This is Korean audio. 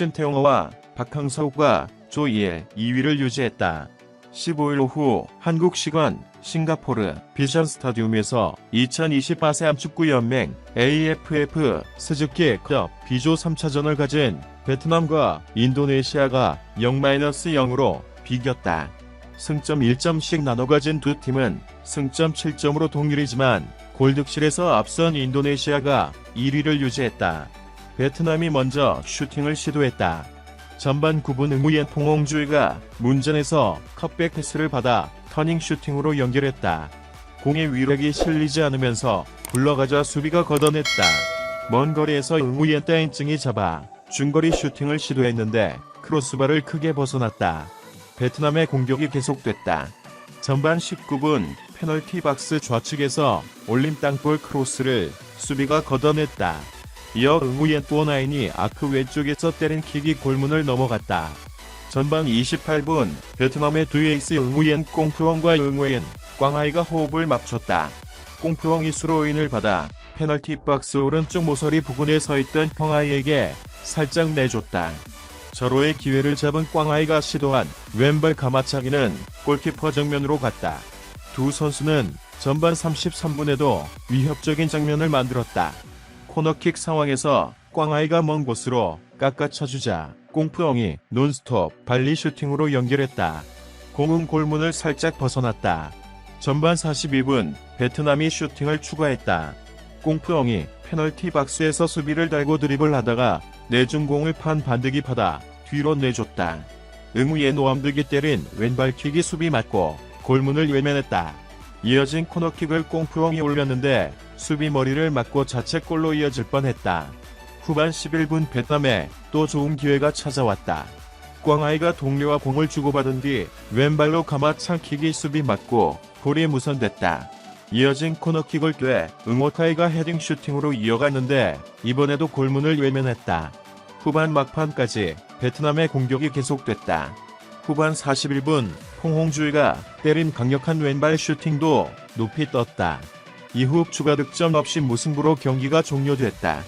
신태용과 박항서가 조 2일 2위를 유지했다. 15일 오후 한국 시간 싱가포르 비전 스타디움에서 2020 아세안 축구연맹 AFF 스즈키 클럽 B조 3차전을 가진 베트남과 인도네시아가 0-0으로 비겼다. 승점 1점씩 나눠 가진 두 팀은 승점 7점으로 동률이지만 골득실에서 앞선 인도네시아가 1위를 유지했다. 베트남이 먼저 슈팅을 시도했다. 전반 9분 응우옌 봉홍주이가 문전에서 컵백 패스를 받아 터닝 슈팅으로 연결했다. 공의 위력이 실리지 않으면서 굴러가자 수비가 걷어냈다. 먼 거리에서 응우옌 따인증이 잡아 중거리 슈팅을 시도했는데 크로스바를 크게 벗어났다. 베트남의 공격이 계속됐다. 전반 19분 페널티 박스 좌측에서 올림 땅볼 크로스를 수비가 걷어냈다. 이어 응우옌 또나인이 아크 왼쪽에서 때린 킥이 골문을 넘어갔다. 전반 28분 베트남의 두 에이스 응우옌 꽁프엉과 응우옌 꽝하이가 호흡을 맞췄다. 꽁프엉이 스로인을 받아 페널티 박스 오른쪽 모서리 부근에 서 있던 펑하이에게 살짝 내줬다. 절호의 기회를 잡은 꽝하이가 시도한 왼발 가마차기는 골키퍼 정면으로 갔다. 두 선수는 전반 33분에도 위협적인 장면을 만들었다. 코너킥 상황에서 꽝아이가 먼 곳으로 깎아쳐주자 꽁프엉이 논스톱 발리 슈팅으로 연결했다. 공은 골문을 살짝 벗어났다. 전반 42분 베트남이 슈팅을 추가했다. 꽁프엉이 페널티 박스에서 수비를 달고 드립을 하다가 내준 공을 판 반득이 받아 뒤로 내줬다. 응우의 노암득이 때린 왼발킥이 수비 맞고 골문을 외면했다. 이어진 코너킥을 꽁프엉이 올렸는데 수비 머리를 맞고 자책골로 이어질 뻔했다. 후반 11분 베트남에 또 좋은 기회가 찾아왔다. 꽝아이가 동료와 공을 주고받은 뒤 왼발로 가마창킥이 수비 맞고 볼이 무선됐다. 이어진 코너킥을 꿰 응오타이가 헤딩 슈팅으로 이어갔는데 이번에도 골문을 외면했다. 후반 막판까지 베트남의 공격이 계속됐다. 후반 41분 홍홍주이가 때린 강력한 왼발 슈팅도 높이 떴다. 이후 추가 득점 없이 무승부로 경기가 종료됐다.